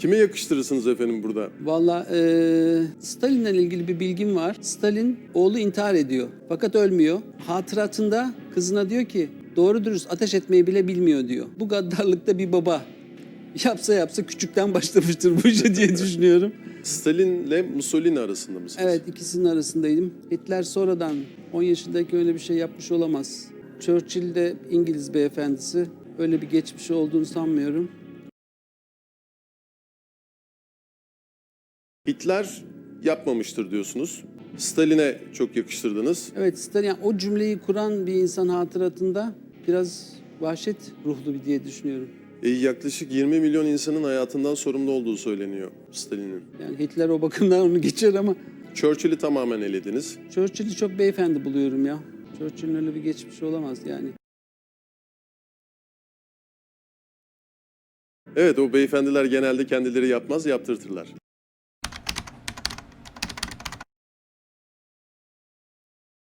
Kime yakıştırırsınız efendim burada? Valla eee Stalin'le ilgili bir bilgim var. Stalin oğlu intihar ediyor fakat ölmüyor. Hatıratında kızına diyor ki doğru dürüst ateş etmeyi bile bilmiyor diyor. Bu gaddarlıkta bir baba yapsa yapsa küçükten başlamıştır bu işe diye düşünüyorum. Stalin'le Mussolini arasında mısınız? Evet ikisinin arasındaydım. Hitler sonradan 10 yaşındaki öyle bir şey yapmış olamaz. Churchill de İngiliz beyefendisi. Öyle bir geçmişi olduğunu sanmıyorum. Hitler yapmamıştır diyorsunuz. Stalin'e çok yakıştırdınız. Evet Stalin yani o cümleyi kuran bir insan hatıratında biraz vahşet ruhlu bir diye düşünüyorum. E, yaklaşık 20 milyon insanın hayatından sorumlu olduğu söyleniyor Stalin'in. Yani Hitler o bakımdan onu geçer ama Churchill'i tamamen elediniz. Churchill'i çok beyefendi buluyorum ya. Churchill'in öyle bir geçmişi olamaz yani. Evet o beyefendiler genelde kendileri yapmaz yaptırtırlar.